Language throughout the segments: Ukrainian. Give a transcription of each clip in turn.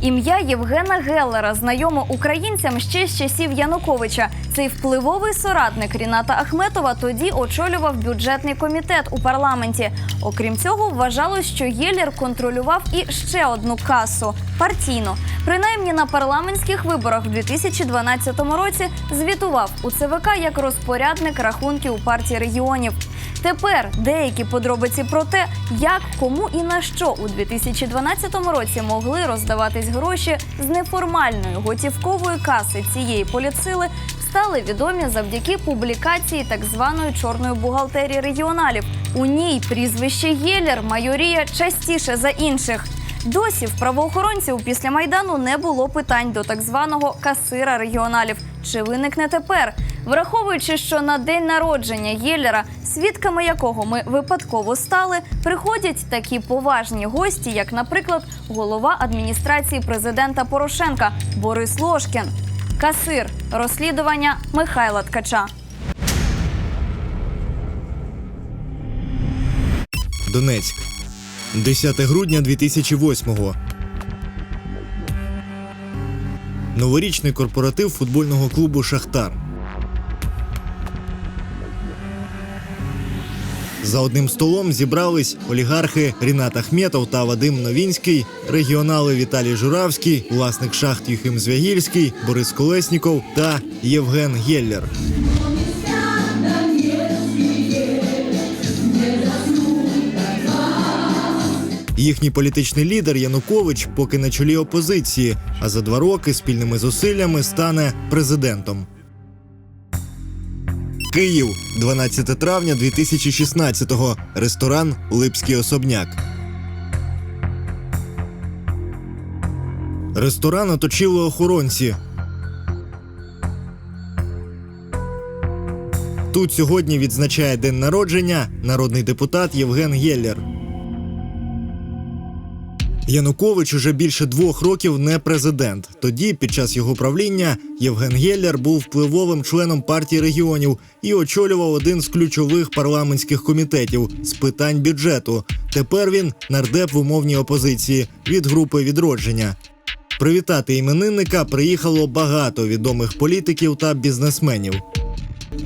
Ім'я Євгена Геллера знайомо українцям ще з часів Януковича. Цей впливовий соратник Ріната Ахметова тоді очолював бюджетний комітет у парламенті. Окрім цього, вважалось, що Геллер контролював і ще одну касу партійну. Принаймні на парламентських виборах в 2012 році звітував у ЦВК як розпорядник рахунків партії регіонів. Тепер деякі подробиці про те, як, кому і на що у 2012 році могли роздаватись гроші з неформальної готівкової каси цієї політсили, стали відомі завдяки публікації так званої чорної бухгалтерії регіоналів. У ній прізвище Єлєр майоріє частіше за інших. Досі в правоохоронців після майдану не було питань до так званого касира регіоналів. Чи виникне тепер? Враховуючи, що на день народження Єллера, свідками якого ми випадково стали, приходять такі поважні гості, як, наприклад, голова адміністрації президента Порошенка Борис Лошкін, касир розслідування Михайла Ткача. Донецьк. 10 грудня 2008-го. Новорічний корпоратив футбольного клубу Шахтар. За одним столом зібрались олігархи Рінат Ахметов та Вадим Новінський, регіонали Віталій Журавський, власник шахт Юхим Звягільський, Борис Колесніков та Євген Геллер. Їхній політичний лідер Янукович поки на чолі опозиції, а за два роки спільними зусиллями стане президентом. Київ, 12 травня 2016-го. Ресторан Липський особняк. Ресторан оточили охоронці. Тут сьогодні відзначає день народження народний депутат Євген Геллер. Янукович уже більше двох років не президент. Тоді, під час його правління, Євген Геллер був впливовим членом партії регіонів і очолював один з ключових парламентських комітетів з питань бюджету. Тепер він нардеп в умовній опозиції від групи відродження. Привітати іменинника приїхало багато відомих політиків та бізнесменів.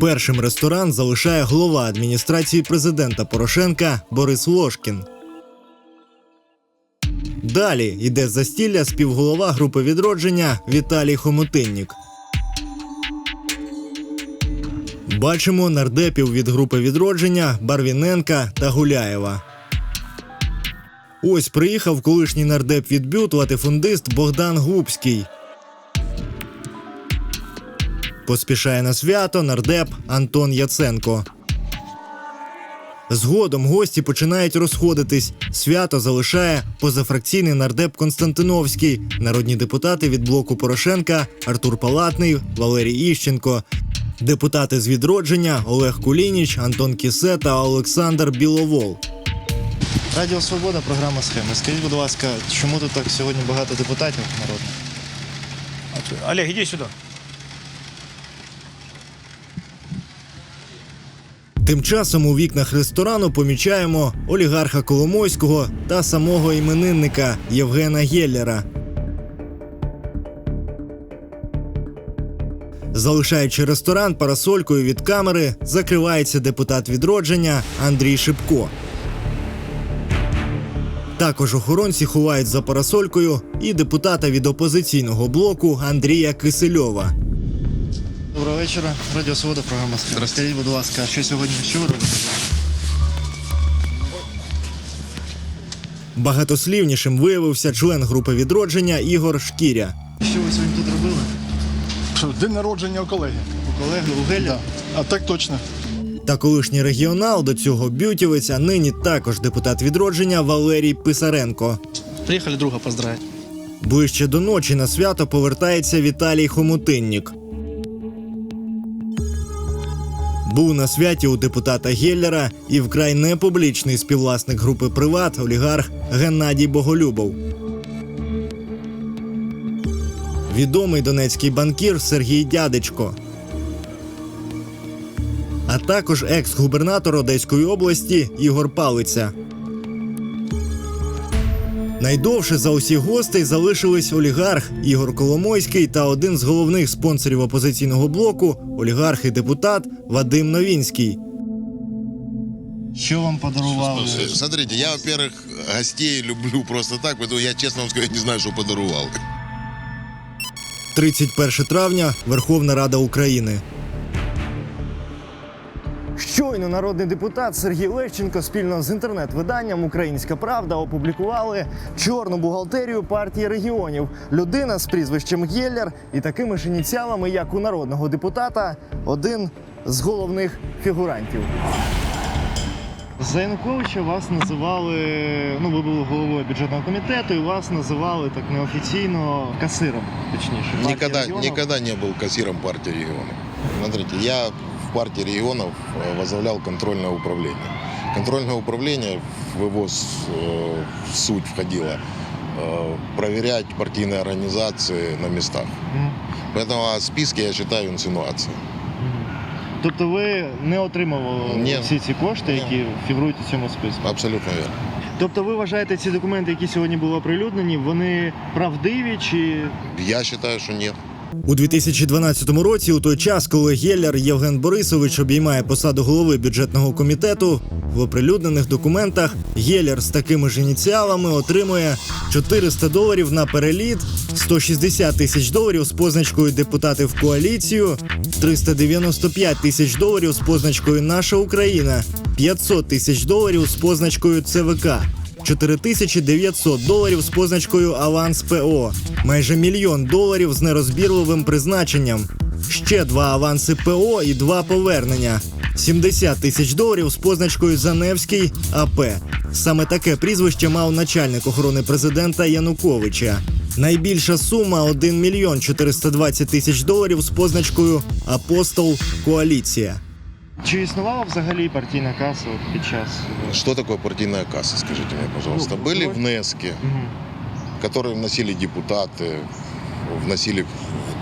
Першим ресторан залишає голова адміністрації президента Порошенка Борис Лошкін. Далі йде з застілля співголова групи відродження Віталій Хомутиннік. Бачимо нардепів від групи відродження Барвіненка та Гуляєва. Ось приїхав колишній нардеп від БЮТ латифундист Богдан Губський. Поспішає на свято нардеп Антон Яценко. Згодом гості починають розходитись. Свято залишає позафракційний нардеп Константиновський, народні депутати від блоку Порошенка Артур Палатний, Валерій Іщенко, депутати з відродження Олег Кулініч, Антон Кісе та Олександр Біловол. Радіо Свобода, програма схеми. Скажіть, будь ласка, чому тут так сьогодні багато депутатів народних? Олег, иди сюда. Тим часом у вікнах ресторану помічаємо олігарха Коломойського та самого іменинника Євгена Геллера. Залишаючи ресторан парасолькою від камери, закривається депутат відродження Андрій Шипко. Також охоронці ховають за парасолькою і депутата від опозиційного блоку Андрія Кисельова. Доброго вечора. Радіо Свобода, програма схеми. Скажіть, будь ласка, що сьогодні що ви робите? Багатослівнішим виявився член групи відродження Ігор Шкіря. Що ви сьогодні тут робили? Що, День народження у колеги. У колеги у Геля? А так точно. Та колишній регіонал до цього бютівець, а нині також депутат відродження Валерій Писаренко. Приехали друга поздравить. Ближче до ночі на свято повертається Віталій Хомутиннік. Був на святі у депутата Геллера і вкрай непублічний співвласник групи Приват олігарх Геннадій Боголюбов. Відомий донецький банкір Сергій Дядечко. А також екс-губернатор Одеської області Ігор Палиця. Найдовше за усіх гостей залишились олігарх Ігор Коломойський та один з головних спонсорів опозиційного блоку олігарх і депутат Вадим Новінський. Що вам подарували? Смотрите, я, во-первых, гостей люблю просто так, поэтому я, честно вам скажу, не знаю, что подарувал. 31 травня Верховна Рада України. Щойно народний депутат Сергій Лещенко спільно з інтернет-виданням Українська Правда опублікували чорну бухгалтерію партії регіонів. Людина з прізвищем Гєллер і такими ж ініціалами, як у народного депутата, один з головних фігурантів. За Януковича вас називали, ну ви були головою бюджетного комітету, і вас називали так неофіційно касиром, точніше. партії Никогда, регіонів. никогда не был кассиром партии регионов. Смотрите, я в партии регионов э, возглавлял контрольное управление. Контрольное управление в его с- э, суть входило э, проверять партийные организации на местах. Мгм. Поэтому а списки я считаю инсинуацией. Мгм. Тобто ви не отримували Ні. всі ці кошти, Ні. які фігурують у цьому списку? Абсолютно верно. Тобто ви вважаєте ці документи, які сьогодні були оприлюднені, вони правдиві чи Я считаю, что нет. У 2012 році, у той час, коли Геллер Євген Борисович обіймає посаду голови бюджетного комітету, в оприлюднених документах Геллер з такими ж ініціалами отримує 400 доларів на переліт, 160 тисяч доларів з позначкою депутати в коаліцію, 395 тисяч доларів з позначкою Наша Україна, 500 тисяч доларів з позначкою ЦВК. 4900 доларів з позначкою Аванс ПО, майже мільйон доларів з нерозбірливим призначенням, ще два аванси ПО і два повернення, 70 тисяч доларів з позначкою Заневський АП. Саме таке прізвище мав начальник охорони президента Януковича. Найбільша сума 1 мільйон 420 тисяч доларів з позначкою Апостол Коаліція. Чи існувала взагалі партійна каса під час Что такое партийная касса, скажите мне, пожалуйста? Ну, Были давай. внески, которые вносили депутаты, вносили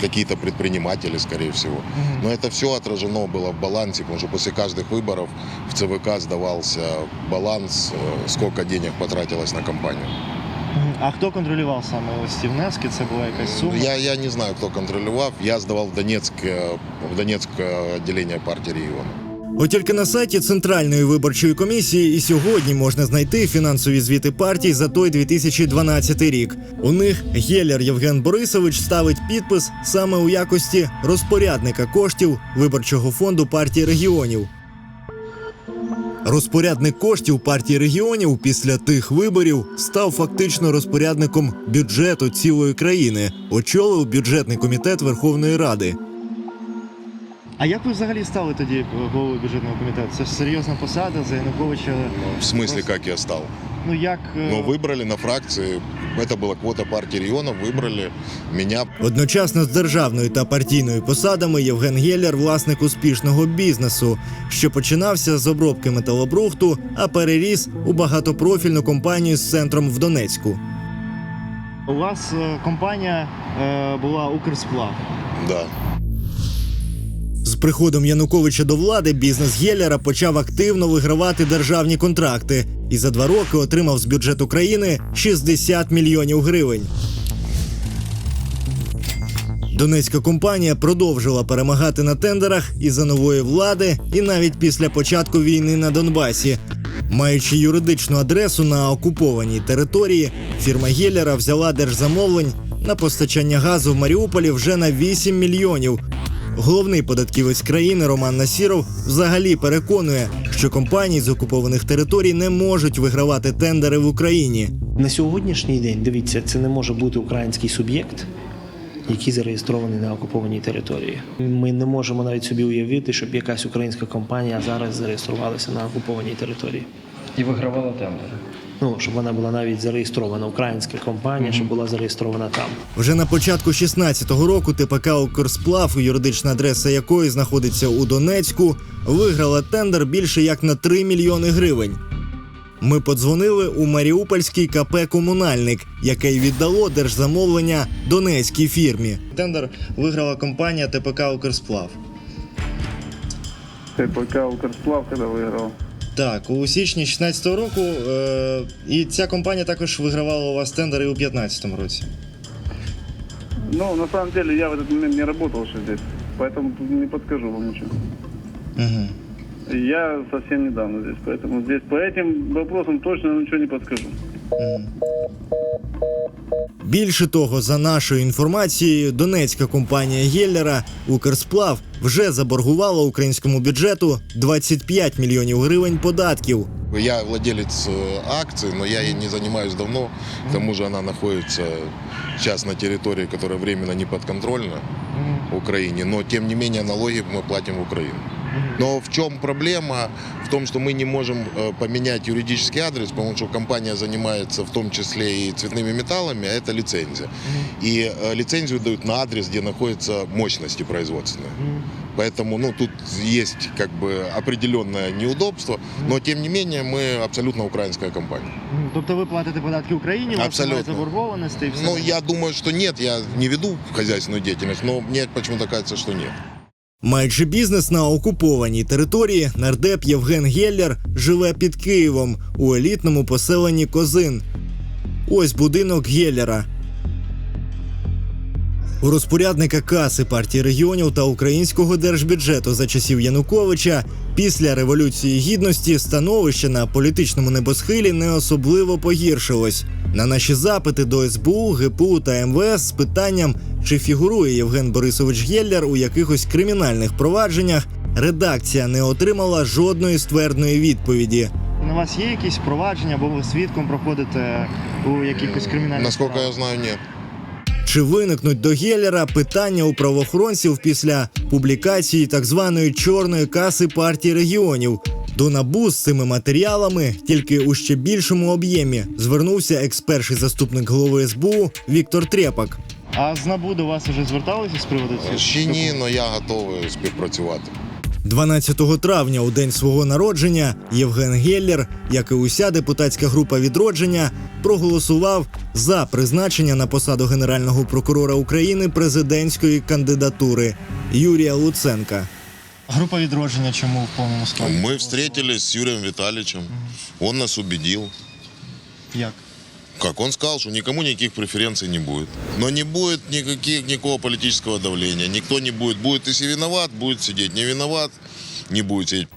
какие-то предприниматели, скорее всего. Но это все отражено было в балансе, потому что после каждых выборов в ЦВК сдавался баланс, э, сколько денег потратилось на кампанию. А хто контролював саме ось ці внески? Це була якась сума? Я, я не знаю, кто контролировал. Я сдавал в Донецк, э, в Донецкое отделение партии региона. От тільки на сайті Центральної виборчої комісії і сьогодні можна знайти фінансові звіти партій за той 2012 рік. У них Геллер Євген Борисович ставить підпис саме у якості розпорядника коштів виборчого фонду партії регіонів. Розпорядник коштів партії регіонів після тих виборів став фактично розпорядником бюджету цілої країни, очолив бюджетний комітет Верховної Ради. А як ви взагалі стали тоді головою бюджетного комітету? Це ж серйозна посада за Януковича. В смысле, как я стал? Ну як е, Ну, выбрали на фракции. Это была квота партии регионов. Выбрали меня. одночасно з державною та партійною посадами Євген Геллер власник успішного бізнесу, що починався з обробки металобрухту, а переріс у багатопрофільну компанію з центром в Донецьку. У вас е, компанія була Укрсплав. Да. Приходом Януковича до влади бізнес Геллера почав активно вигравати державні контракти і за два роки отримав з бюджету країни 60 мільйонів гривень. Донецька компанія продовжила перемагати на тендерах і за нової влади, і навіть після початку війни на Донбасі. Маючи юридичну адресу на окупованій території, фірма Геллера взяла держзамовлень на постачання газу в Маріуполі вже на 8 мільйонів. Головний податківець країни Роман Насіров взагалі переконує, що компанії з окупованих територій не можуть вигравати тендери в Україні. На сьогоднішній день, дивіться, це не може бути український суб'єкт, який зареєстрований на окупованій території. Ми не можемо навіть собі уявити, щоб якась українська компанія зараз зареєструвалася на окупованій території. І вигравала тендери. Ну, щоб вона була навіть зареєстрована, українська компанія, щоб була зареєстрована там. Вже на початку 16-го року ТПК «Укрсплав», юридична адреса якої знаходиться у Донецьку, виграла тендер більше як на 3 мільйони гривень. Ми подзвонили у Маріупольський КП Комунальник, яке й віддало держзамовлення донецькій фірмі. Тендер виграла компанія ТПК «Укрсплав». ТПК Укрсплав, когда выиграл. Так, у січні 16-го року. Е, і ця компанія також вигравала у вас тендери у 15-му році. Ну, на самом деле, я в этот момент не работал еще здесь, поэтому тут не подскажу вам ничего. Угу. Я совсем недавно здесь, поэтому здесь по этим вопросам точно ничего не подскажу. Більше того, за нашою інформацією, донецька компанія Геллера Укрсплав вже заборгувала українському бюджету 25 мільйонів гривень податків. Я владелец э, акций, но я ей не занимаюсь давно. К тому же она находится сейчас на территории, которая временно не подконтрольна Украине. Но тем не менее налоги мы платим в Украину. Но в чем проблема? В том, что мы не можем э, поменять юридический адрес, потому что компания занимается в том числе и цветными металлами, а это лицензия. И э, лицензию дают на адрес, где находятся мощности производственные. Поэтому ну, тут есть как бы определенное неудобство, но тем не менее мы абсолютно украинская компания. Тобто ви платите податки Україні, у вас Абсолютно. немає заборгованості і все. Ну, я думаю, что нет, я не веду хозяйственную деятельность, но мне почему-то кажется, что нет. Маючи бізнес на окупованій території, нардеп Євген Геллер живе під Києвом у елітному поселенні Козин. Ось будинок Геллера. У розпорядника каси партії регіонів та українського держбюджету за часів Януковича після революції гідності становище на політичному небосхилі не особливо погіршилось. На наші запити до СБУ, ГПУ та МВС з питанням, чи фігурує Євген Борисович Геллер у якихось кримінальних провадженнях, редакція не отримала жодної ствердної відповіді. На вас є якісь провадження, або ви свідком проходите у якихось кримінальних Насколько я знаю, нет. Чи виникнуть до Геллера питання у правоохоронців після публікації так званої чорної каси партії регіонів? До набу з цими матеріалами тільки у ще більшому об'ємі звернувся експерший заступник голови СБУ Віктор Трепак. А з НАБУ до вас вже зверталися з приводу цього? Ще ні, але я готовий співпрацювати. 12 травня, у день свого народження, Євген Геллер, як і уся депутатська група відродження, проголосував за призначення на посаду генерального прокурора України президентської кандидатури Юрія Луценка. Група відродження чому в повному складі? Мы встретились с Юрием Витальевичем. Он нас убедил. Як? Как он сказал, что никому никаких преференций не будет. Но не будет никаких, никакого политического давления. Никто не будет. Будет, если виноват, будет сидеть. Не виноват, не будет сидеть.